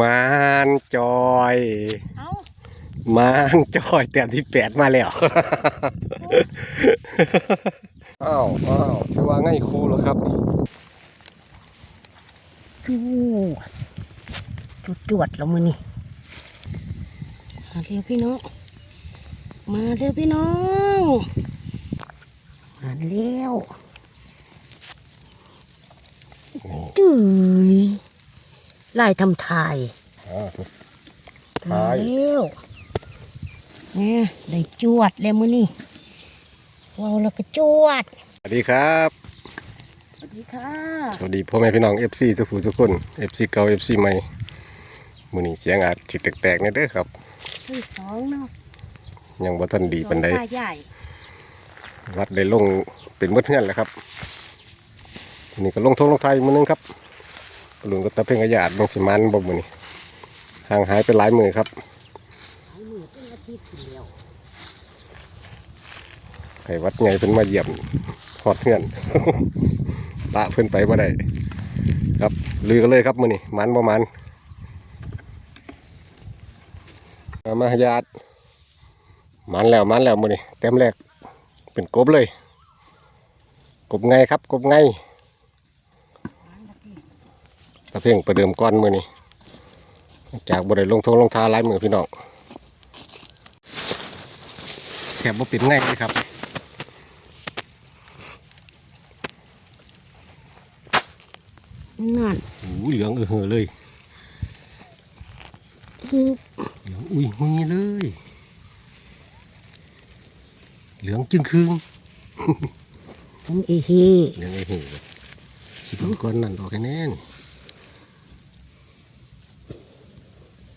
มานจอยเอ้ามานจอยแต้มที่แปดมาแล้วอ้าวอ้าวจะว่าไงครูเหรอครับจูจุดจวดแล้วมือนี่มาเร็วพี่น้อง มาเร็วพี่น้อง มาเร็วจื้ย ไล่ทำทายอ่าสุดมาทายเร็วเนี่ยได้จวดแล้วมือนี่ว้าวแล้วก็จวด สวัสดีครับ สวัสดีค่ะสวัสดีพ่อแม่พี่น้อง FC สุขุสุกคน FC เก่า FC ใหม่มื้อนี้เสียงอาจสิแตกๆนี่เด้อครับ ที่สองเนาะยังบ่ทันดีปานใดสองตาใหญ่วัดได้ลงเป็นมดเฮือนแล้วครับมื้อนี้ก็ลงทงลงไทยมื้อนึงครับ หลุงก็ตะเพ่งกระยาดลงสิมันบ่มื้อนี้ห่างหายไปหลายมือครับหายมือเป็นอาทิตย์เดียวไอ้วัดไงเพิ่นมาเยี่ยมฮอดเฮือนละเพิ่นไปบ่ได้ครับลือกันเลยครับมือนี้มันบ่มันมามาญาติมันแล้วมันแล้วมือนี้เต็มแรกเป็นกบเลย กบไงครับ กบไง เพ่งประเดิมก้อนมื้อนี้จากบ่ได้ลงทงลงทาหลายมือพี่น้องแถบบ่เป็นไงเลยครับนั่นโอ้ยเหลืองเออเหอเลยคือเหลืองอุ้ยหุยเลย เหลืองจึงคืงผมอีเฮเหลืองไอ้เหอสิบก้อนนั่นออกแค่แน่น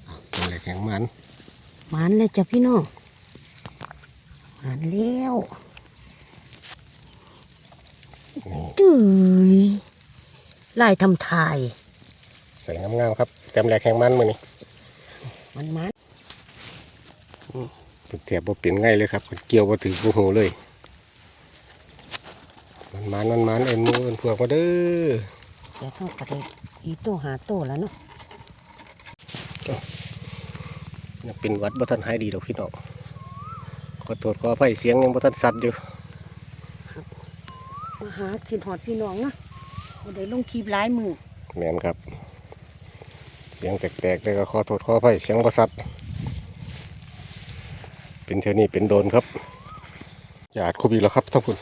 อ้าวตัวแรกแข็ งมันมันเลยจ้ะพี่น้องมันแล้วนี่จื้ยไล่ทำทายใส่งามๆครับแต้มแรกแข็งมันมือนี่มันมันเทียบบ่เปลี่ยนง่ายเลยครับเกี่ยวบ่ถือผู้หูเลย มันมันมันมันเอ็นหมูเอ็นพวกมาเด้อเดี๋ยวต้องกระเดสีโตหาโตแล้วเนาะ ยังเป็นหวัดบ่ทันหายดีดอกพี่น้องขอโทษขออภัยเสียงยังบ่ทันสัตว์อยู่มาหาขิดหอดพี่น้องเนาะบ่ได้ลงคลิปหลายมือแม่นครับ เสียงแตกๆแต่ก็ขอโทษขออภัยเสียงประสัดเป็นเท่านี้เป็นโดนครับหยาดคุบีแล้วครับทั้งคุณ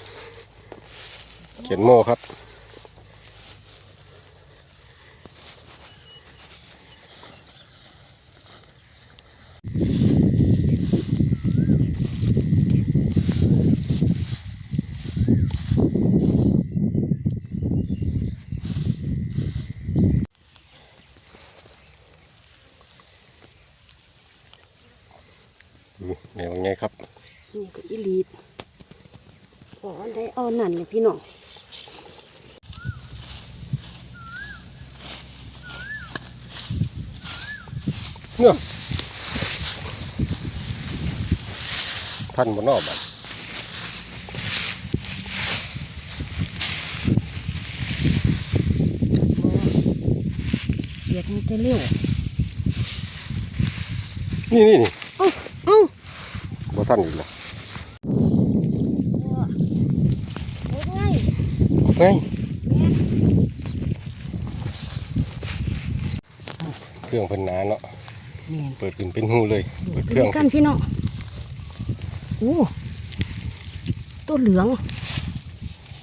เขียนโม่ครับ ไงครับ นี่ก็อีลีดขอได้เอานั่นเลยพี่น้องเนื้อท่านบนนอกบ้านเบียดมันจะเร็วนี่นี่นี่เอ้าเอ้าบ่ ท่านอีกแล้วโอ้ยเฮ้ยเครื่องเพิ่นหนาเนาะแม่นเปิดขึ้นเป็นหูเลย เปิดเคดูรื่องกันพี่น้องโอ้ตัวเหลือง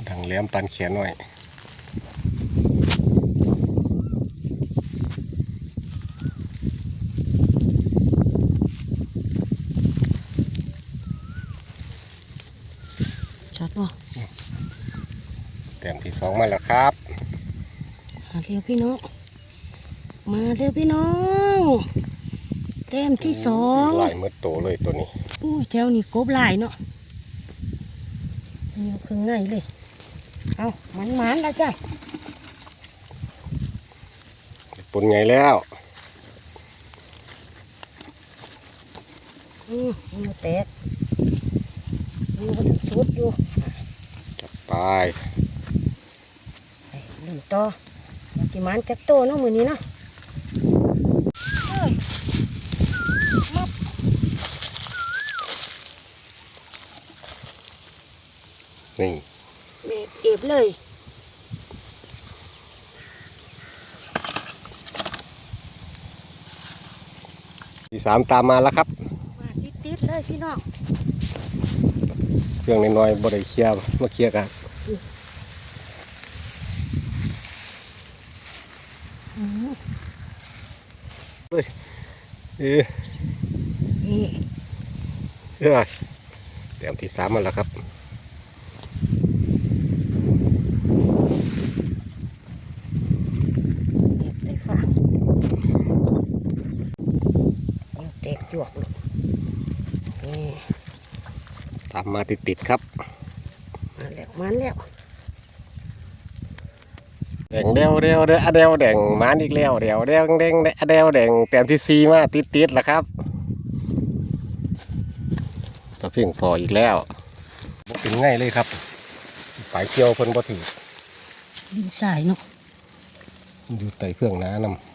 ดังแหลมปันแขนหน่อย ชัดป่ะ แต้มที่สองมาแล้วครับ มาเร็ว พี่น้อง มาเร็วพี่น้องแต้มที่สองลายมืดโตเลยตัวนี้อู้แถวนี้กบหลายเนาะเหนียวเครื่องไงเลย เอามันมันๆแล้วจ้ะปนไงแล้วอืมมือแตกมือมันถึงสุดอยู่จับไปไปเล่นต่อมัน สิมันจักโตเนาะมือนี้เนาะนี่เอบเลยที่สามตามมาแล้วครับ มาติดๆเลยพี่น้อง เครื่องน้อยๆบริเคียร์มาเคียกัน นี่เออแต้มที่สามมาแล้วครับเก็บเลยค่ะเดี๋ยวเตะจวกลูกนี่ตามมาติดๆครับ มาแล้วมาแล้วแดงเดวเดวเดวอะเดวแดงมานอีกแล้วเดวเดวแดงอะเดวแดงแต้มที่สี่มาติดๆแล้วครับตะเพียงพออีกแล้วบ่เป็นง่ายเลยครับปลายเกี่ยวเพิ่นบ่ถือดินสายเนาะอยู่ใต้เครื่องน้านำ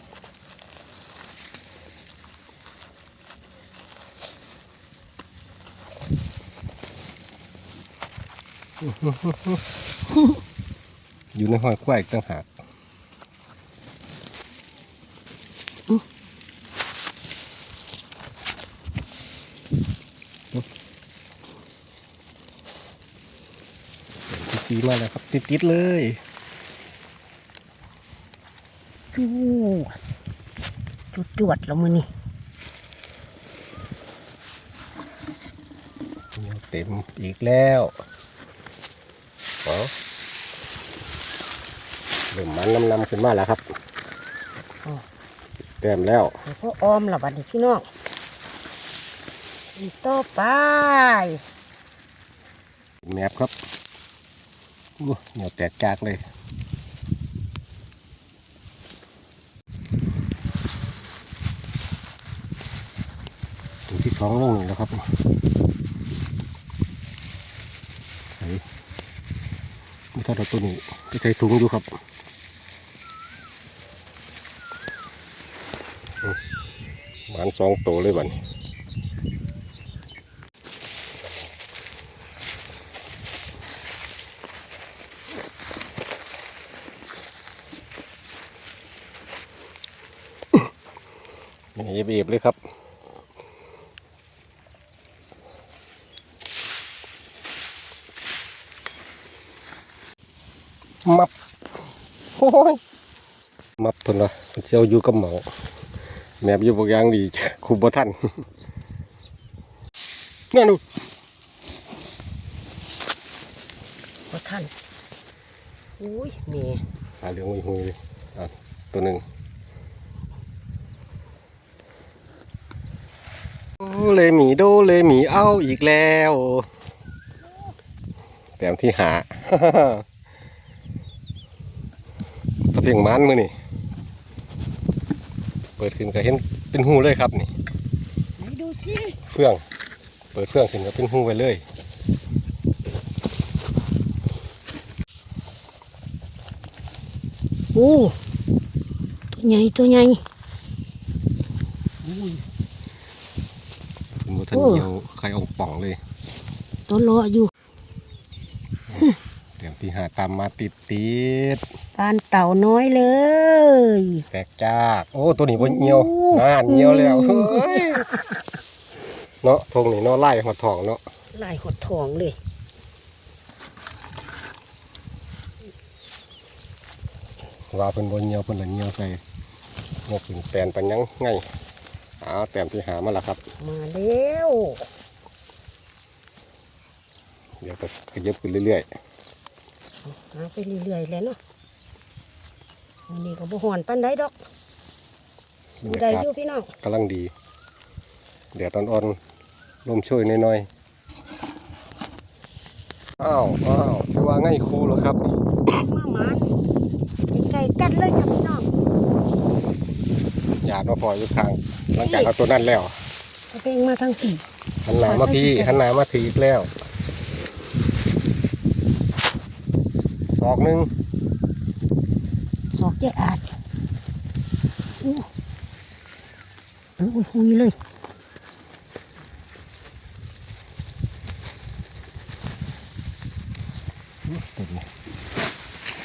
อยู่ในห้อยควายอีกต่างหากที่ สีมาแล้วครับ ติดๆเลยจูจุดจวดแล้วมือนี่เหนียวเต็มอีกแล้วเอาเริ่มมันน้ำๆขึ้นมาแล้วครับ เต็มแล้วเดี๋ยวพ่อออมละบัดนี้พี่น้องอีกต่อไปแมบครับอู้เหนียวแตกจากเลยถึงที่ท้องลงนี่แล้วครับไอ้ไม่ถ้าเราตัวนี้จะใช้ถุงอยู่ครับอืมหวานสองโตวเลยบัดนนี่บียบเลยครับมับโอ้ยมับเพิ่นวะเพิ่นเชียวอยู่กับหมอ แมบอยู่บางอย่างดีคุบบ่ทันนั่นนู่นพ่อท่านอุ้ยแม่หาเรื่องหุยหุยเลยอะตัวหนึ่งโอ้เลหมีโดเลหมีเอาอีกแล้วแต้มที่หาตะเพียงมันมือนี่ เปิดขึ้นก็เห็นเป็นหูเลยครับนี่ไหนดูสิเฟื่อง เปิดเฟื่องขึ้นก็เป็นหูไปเลยโอ้ตัวใหญ่ตัวใหญ่อุ้ยเป็นบัทันโอ้เดียวใครเอาป่องเลยตัวเลาะอยู่แต้มที่หาตามมาติดติดปานเต่าน้อยเลยๆแตกจากโอ้ตัวนี้บนเหี่ยวโอ้นานเหี่ยวแล้วเฮ้ยเนาะทงนี่เนาะไล่หัวทองเนาะลายหดทองเลยว่าเป็นบนเหี่ยวเป็นละเหี่ยวใส่งกขึ้นแตนปันยังไงอ้าวแต้มที่หามาแล้วครับ มาแล้วเดี๋ยวก็ขยับขึ้นเรื่อยหาไปเรื่อยๆเลยเนาะ วันนี้ก็บ่หอนปันได้ดอกๆบรดูรยาได้กาศอยู่พี่น้องกำลังดีแดดอ่อนๆลมช่วยน้อยๆอ้าวอ้าวจะว่าไงครูเหรอครับมาหมานไก่กัดเลยจ้ะพี่น้องหยาดมาพออยู่ข้างหลังจากเอาตัวนั้นแล้วเอาเพลงมาทางผีหันหน้ามาพี่หันหน้ามาทีอีกแล้วศอกหนึ่ง สอกแย่อาดอู้อู้หุยเลย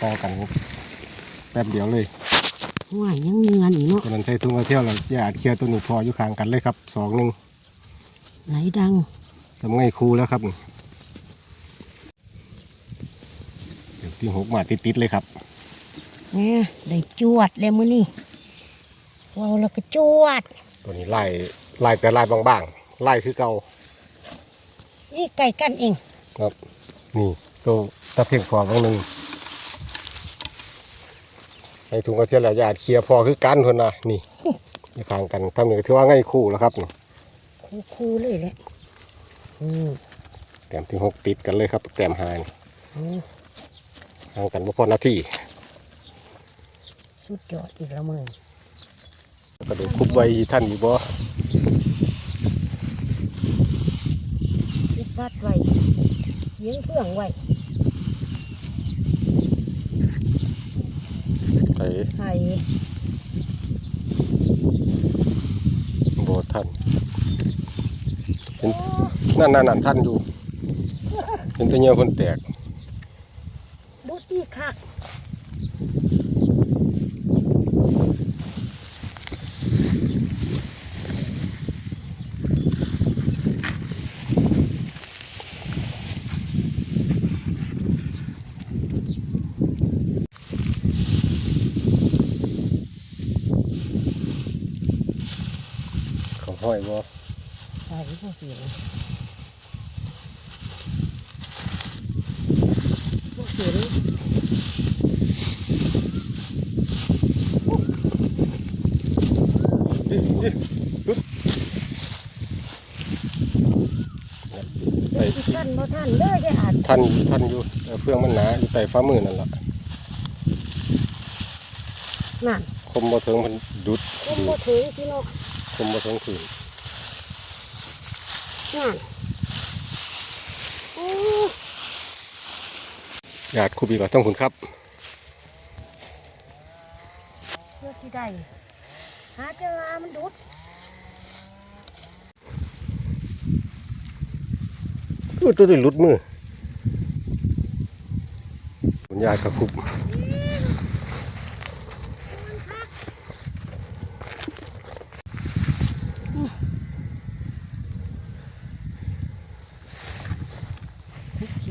อกันแป๊บเดียวเลยห่วยยังเงินอีกเนาะตัวนั้นใช้ทุ่งกระเที่ยวแล้วญาติเคลียร์ตัวนี้พออยู่ข้างกันเลยครับสองหนึ่งไหลดังสำไงครูแล้วครับเดี๋ยวที่หกมาติดๆเลยครับ นี่ยได้จวดเลยมื้อนี้เว้าแล้วก็จวด ตัวนี้ไล่ไล่แต่ไล่บางๆไล่คือเก่านี่ไก่กันเอง ครับ นี่ตัวตะเพียงพอบางหนึ่งใส่ถุงกระเทียมแล้วญาติเคลียร์พอคือกันคนนะนี่อยู่ข้างกันทำหนึ่งถือว่าง่ายคู่แล้วครับนี่คูๆเลยแหละอืมแต้มที่หกติดกันเลยครับแต้มหายอืมห่างกันบ่พอนาที สุดยอดอีกแล้วมึงกระดูกคุบไว้ท่านอยู่บ่ยึดบัดไว้เยียงเพื่องไว้ไอ้ไข่บ่ท่านเห็นนั่นนั่นนั่นท่านอยู่เห็นแต่เหงี้ยวคนแตกบุตรีคัก อยบ่ไข่พวกเสียงพวกเสียงไอ้ท่านบ่ท่านเลยได้อ่านท่านท่านอยู่แต่เฟืองมันหนาอยู่ใต้ฝ่ามือนั่นล่ะนั่นคมบ่ถึงมันดุดคุมดูบ่ดถึงพี่น้องคมบ่ถึงคืน นั่นโอ้ญาติครูบีก็ต้องคุณครับเพื่อที่ได้หาเจอว่ามันดุดคือตัวนี้หลุดมือคุณยายก็คุบ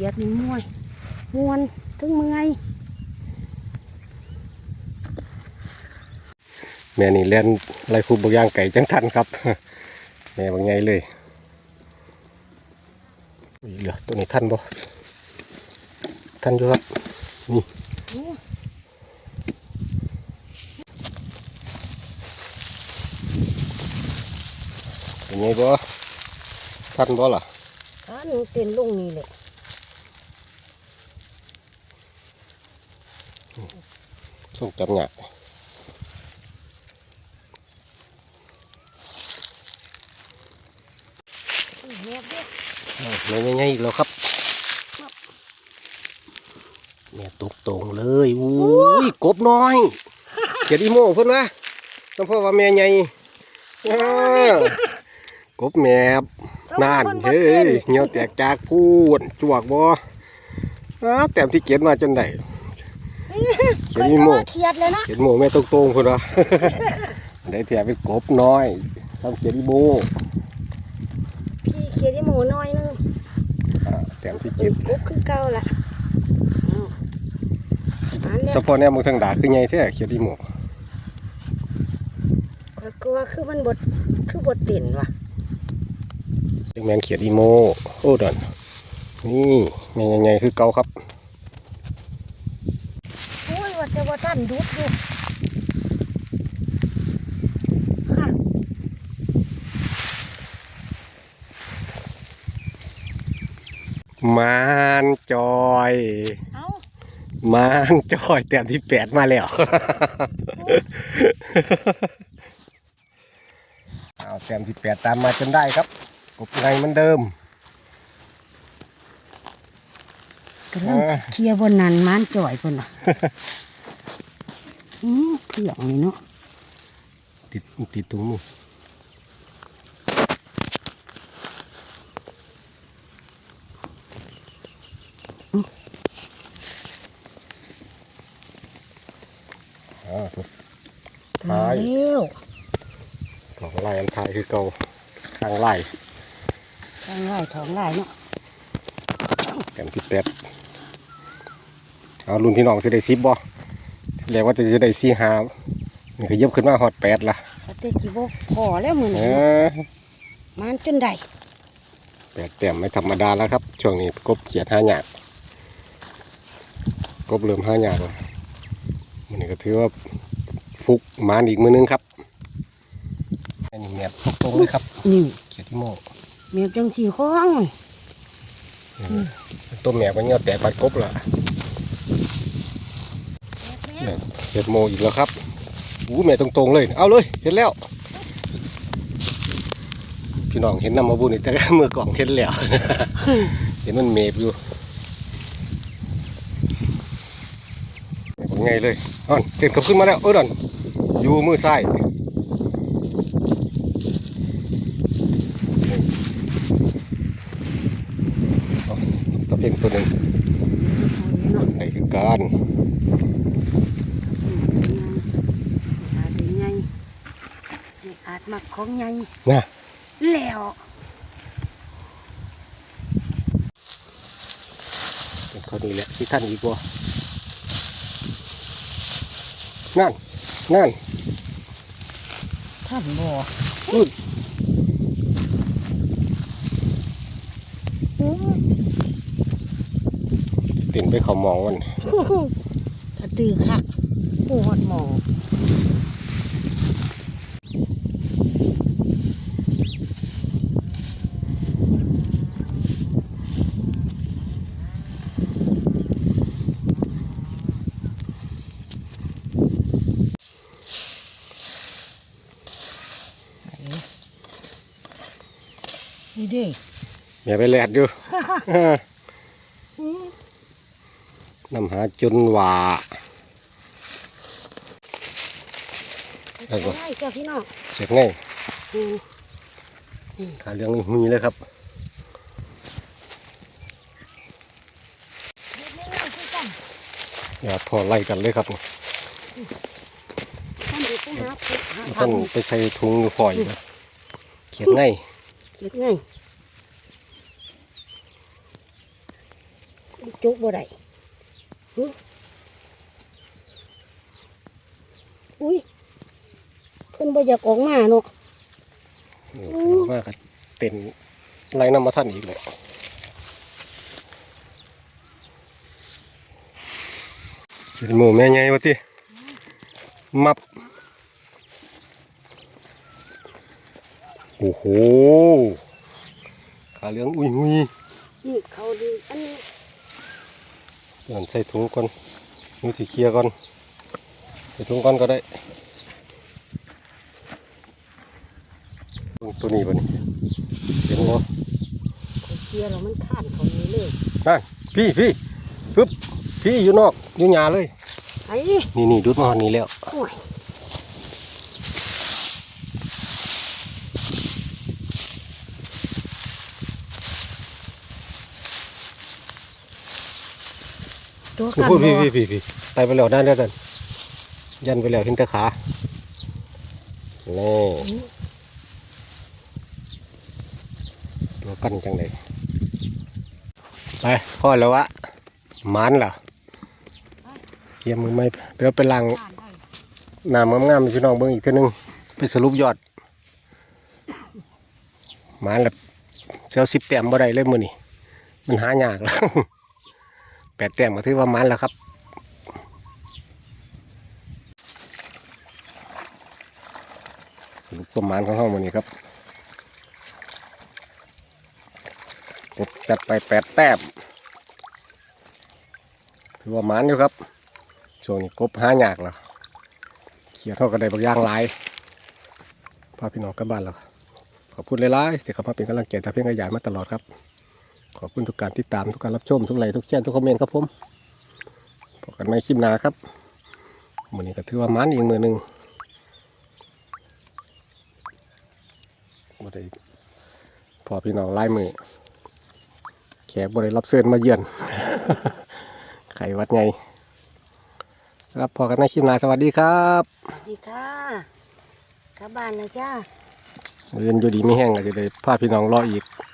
ยดนี่มวยมวนถึงเมื่อยแม่นี่เล่นไล่คุบบางอย่างไก่จังทันครับแม่บางไงเลยอุ๊ยเหลือตัวนี้ทันบ่ทันอยู่ครับนี่โอ้เป็นไงบ่ทันบ่ล่ะขาหนูเต้นลงนี่แหละ ส่งจับหงะแม่เด้อแม่ยังไงอีกแล้วครับแม่ตกตรงเลยอุ้ยกบน้อยเกียรติโม่เพิ่นนะต้องพ่อว่าแม่ใหญ่อ้ากบแมบนานเฮ้ยเหี่ยวแตกจากพูดจวกบ่อ้าแต้มที่เกียนมาจนได้ เขีคยนนอีก็โม่ว่าเครียดเลยนะเขียนโมแม่ตรงๆพุ่นวะได้แถมเป็นกบน้อยซ้ำเขียนอีโมพี่เครียดที่หมูน้อยนึงอ่าแต้มที่เป็เจ็นดกุ๊กคือเก่าละอ้าวอันเนี้ยเฉพาะแนวมึงทางดาคือไงแท้เขียนอีโมข้อยกลัวคือมันบดคือบดเต็นว่ะจังแมนเขียนอีโมโอ้ดอนนี่แม่ใหญ่ๆคือเก่าครับโอ้ย ว่าแต่ว่าท่านดุดอยู่ฮะมานจอยเอ้ามานจอยแต้มที่แปดมาแล้ว เอาแต้มที่แปดตามมาจนได้ครับกบไงเหมือนเดิมกำลังสิเคลียร์บนนั้นมันจ่อยพุ่นน่ะอืม เพื่องเลยเนาะติดติดตรงนี้อ่าสุดท้ายแล้วสองล่อันทายคือเก่าทางไล่ทางไล่ทองไล่เนาะแกมที่แปดเอารุ่นพี่น้องจะได้ซิปบ่ แล้วว่าจะได้ซีหานี่ก็เย็บขึ้นมาฮอดแปดละปฏิสิบพอแล้วมือเอนี้อมันจนได้แปดแต้มไม่ธรรมดาแล้วครับ ช่วงนี้กบเขียดห้าหยาดกบเริ่มห้าหยาดแล้วมันนี่ก็ถือว่าฟุกหมานอีกมือนึงครับอันนี้แมบตรงๆเลยครับนี่เขียดที่โม่แมวจังสีข้องตัวแมบก็เงี้ยแตกปัดกบละ เห็ดโมอีกแล้วครับอู้แม่ตรงๆเลย เอาเลยเห็นแล้ว พี่น้องเห็นน้ำมาบุญนี่แต่เมื่อก่อนเห็นแล้ว เห็นมันเมบอยู่ไงเลยอ่อนเห็นขับขึ้นมาแล้วเออดอนอยู่มือซ้ายเอาตะเพียงตัวหนึ่งไหนคือการ อาจจะใหญ่อาจมัก ของใหญ่นะแล้วเป็นคนนี้แหละที่ท่านอีกว่านั่นนั่นท่านบ่อุ้ยเต็นไปเขามองมันถ้าตื้อค่ะปวดหมอง นี่เด้แม่ไปแลดอยู่นำหาจนว่าได้ปะได้เจ้าพี่น้องเสร็จง่ายอืมขาเรื่องนี้หุยเลยครับอย่าพอไล่กันเลยครับท่านเด็กไปหาปุ๊บหาท่านทำไปใส่ถุงอยู่พออยู่นะเขียนง่าย เก็บง่ายจุกบ่ได้หึอุ้ยเพิ่นบ่อยากออกมาเนาะมากครับเต็นไล่น้ำมาท่านอีกเลยเสียหมูแม่ไงวะที่มับ อ้โหขาเหลืองอุ้ยอุ้ยนี่เขาดีอันนี้เดี๋ยวใส่ถุงก่อนมือสีเคลียร์ก่อนใส่ถุงก่อนก็ได้เบิ่งตัวนี้บ่นี่เห็นบ่เขาเสียแล้วมันข้านเขานี้เลยนั่นพี่พี่ปึ๊บพี่อยู่นอกอยู่หยาเลยไอ้นี่นี่ดูดมาหอดนี้แล้ว ห่วยตัว กันพูดบ่พี่พี่พี่พี่ไปไปแล้วนั่นแล้วกันยันไปแล้วเห็นแต่ขานี่ตัวกันจังเลยไปพ่อแล้ววะหมันล่ะเกียมมือไม่เดี๋ยวไปล้างบ้านได้น้ำงามๆให้พี่น้องเบิ่งอีกเทีนึงไปสรุปยอดหมาแล้วเซลสิบแต้มบ่ได้เลยมื้อนี้มันหายากแล้ว แปดแต้มก็ถือว่ามันแล้วครับสรุปประมาณของเฮามื้อนี้ครับกดจัดไปแปดแต้มถือว่ามันอยู่ครับช่วงนี้กบห้าหยากแล้วเขียนเท่ากันได้บางอย่างหลายพาพี่น้องกลับบ้านแล้วขอบคุณหลายๆที่เข้ามาเป็นกำลังใจตาเพียงขยานมาตลอดครับ ขอบคุณทุกการติดตามทุกการรับชมทุกไลค์ทุกแชร์ทุกคอมเมนต์ครับผมพบกันในคลิปหน้าครับมือนี้ก็ถือว่ามันอีกมือหนึ่งบ่ได้พอพี่น้องไล่มือ แขกบ่ได้รับเชิญมาเยือน ไขหวัดไงครับพอกันในคลิปหน้าสวัสดีครับสวัสดีค่ะกลับบ้านแล้วจ้าเรียนอยู่ดีไม่แห้งก็จะได้พาพี่น้องรออีกจ